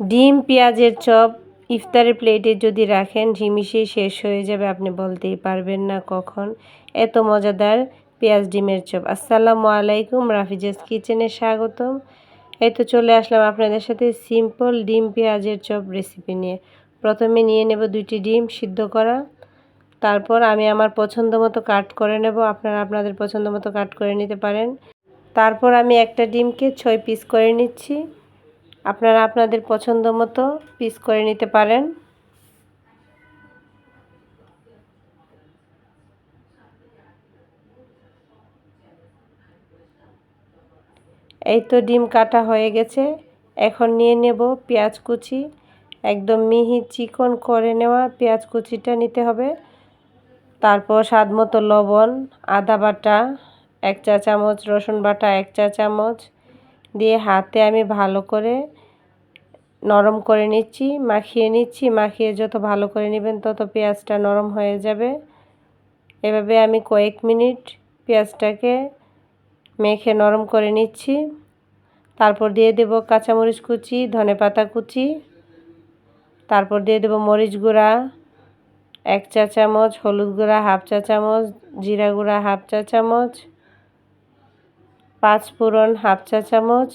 ডিম, পেঁয়াজের চপ, ইফতারের প্লেটে যদি রাখেন ঝিমিশে শেষ হয়ে যাবে, আপনি বলতেই পারবেন না কখন। এত মজাদার পেঁয়াজ ডিমের চপ। আসসালামু আলাইকুম, রাফিজাস কিচেনে স্বাগতম। এই তো চলে আসলাম আপনাদের সাথে সিম্পল ডিম, পেঁয়াজের চপ রেসিপি নিয়ে। প্রথমে নিয়ে নেব দুইটি ডিম সিদ্ধ করা। তারপর আমি আমার পছন্দ মতো কাট করে নেব। আপনারা আপনাদের পছন্দ মতো কাট করে নিতে পারেন। তারপর আমি একটা ডিমকে ছয় পিস করে নিচ্ছি। আপনারা আপনাদের পছন্দ মতো পিস করে নিতে পারেন। এই তো ডিম কাটা হয়ে গেছে। এখন নিয়ে নেব পেঁয়াজ কুচি। একদম মিহি চিকন করে নেওয়া পেঁয়াজ কুচিটা নিতে হবে। তারপর স্বাদ মতো লবণ, আদা বাটা, এক চা চামচ রসুন বাটা, এক চা চামচ দিয়ে হাতে আমি ভালো করে নরম করে নিচ্ছি, মাখিয়ে নিচ্ছি। মাখিয়ে যত ভালো করে নেবেন তত পেঁয়াজটা নরম হয়ে যাবে। এভাবে আমি কয়েক মিনিট পেঁয়াজটাকে মেখে নরম করে নিচ্ছি। তারপর দিয়ে দেব কাঁচামরিচ কুচি, ধনে পাতা কুচি। তারপর দিয়ে দেব মরিচ গুঁড়া, এক চা চামচ, হলুদ গুঁড়া, হাফ চা চামচ, জিরা গুঁড়া, হাফ চা চামচ। পাঁচ ফোড়ন হাফ চা চামচ,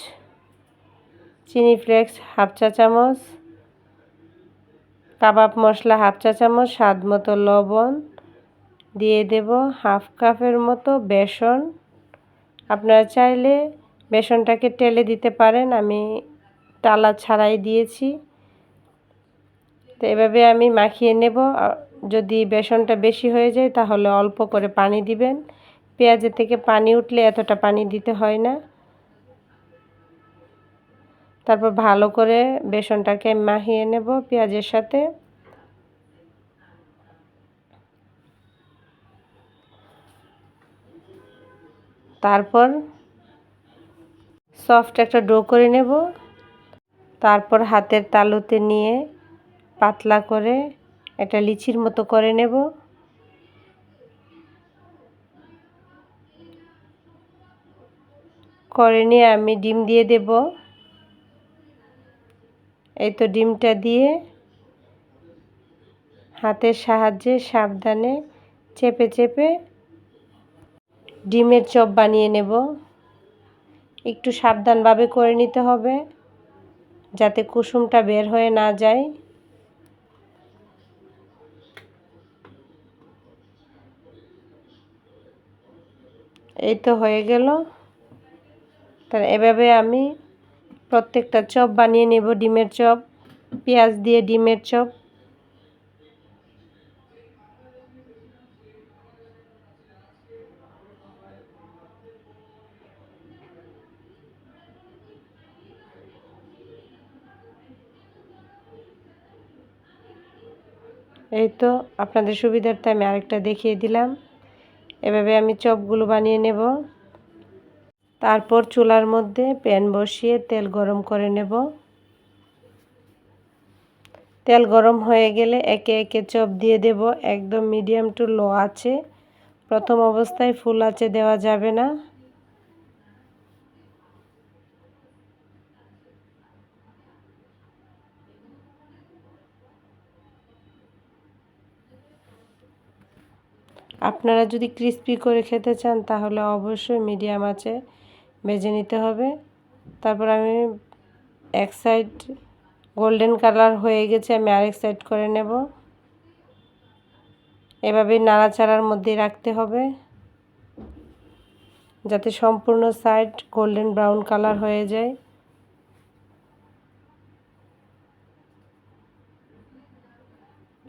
চিনি ফ্লেক্স হাফ চা চামচ, কাবাব মশলা হাফ চা চামচ, স্বাদ মতো লবণ, দিয়ে দেব হাফ কাপের মতো বেসন। আপনারা চাইলে বেসনটাকে টেলে দিতে পারেন, আমি টালা ছাড়াই দিয়েছি। তো এভাবে আমি মাখিয়ে নেব। যদি বেসনটা বেশি হয়ে যায়, তাহলে অল্প করে পানি দিবেন। পেঁয়াজের থেকে পানি উঠলে এতটা পানি দিতে হয় না। তারপর ভালো করে বেসনটাকে মাখিয়ে নেব পেঁয়াজের সাথে। তারপর সফট একটা ডো করে নেব। তারপর হাতের তালুতে নিয়ে পাতলা করে একটা লিচির মতো করে নেব। করে নিয়ে আমি ডিম দিয়ে দেব। এই তো ডিমটা দিয়ে হাতের সাহায্যে সাবধানে চেপে চেপে ডিমের চপ বানিয়ে নেব। একটু সাবধানভাবে করে নিতে হবে যাতে কুসুমটা বের হয়ে না যায়। এই তো হয়ে গেল। তাহলে এভাবে আমি প্রত্যেকটা চপ বানিয়ে নেব, ডিমের চপ, পেঁয়াজ দিয়ে ডিমের চপ। এই তো আপনাদের সুবিধার্থে আমি আরেকটা দেখিয়ে দিলাম। এভাবে আমি চপগুলো বানিয়ে নেব। তারপর চুলার মধ্যে প্যান বসিয়ে তেল গরম করে নেব। তেল গরম হয়ে গেলে একে একে চপ দিয়ে দেব। একদম মিডিয়াম টু লো আছে। প্রথম অবস্থায় ফুল আছে দেওয়া যাবে না। আপনারা যদি ক্রিস্পি করে খেতে চান তাহলে অবশ্যই মিডিয়াম আছে ভেজে নিতে হবে। তারপর আমি এক সাইড গোল্ডেন কালার হয়ে গেছে, আমি আরেক সাইড করে নেব। এভাবে নাড়াচাড়ার মধ্যে রাখতে হবে। যাতে সম্পূর্ণ সাইড গোল্ডেন ব্রাউন কালার হয়ে যায়।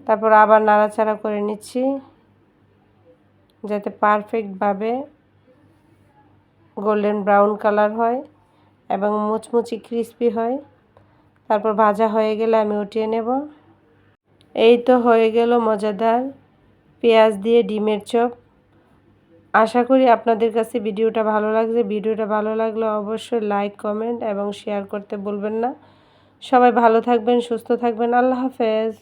তারপর আবার নাড়াচাড়া করে নিচ্ছি, যাতে পারফেক্টভাবে গোল্ডেন ব্রাউন কালার হয় এবং মুচমুচি ক্রিস্পি হয়। তারপর ভাজা হয়ে গেলে আমি উঠিয়ে নেব। এই তো হয়ে গেল মজাদার পেঁয়াজ দিয়ে ডিমের চপ। আশা করি আপনাদের কাছে ভিডিওটা ভালো লাগছে। ভিডিওটা ভালো লাগলে অবশ্যই লাইক, কমেন্ট এবং শেয়ার করতে বলবেন না। সবাই ভালো থাকবেন, সুস্থ থাকবেন। আল্লাহ হাফেজ।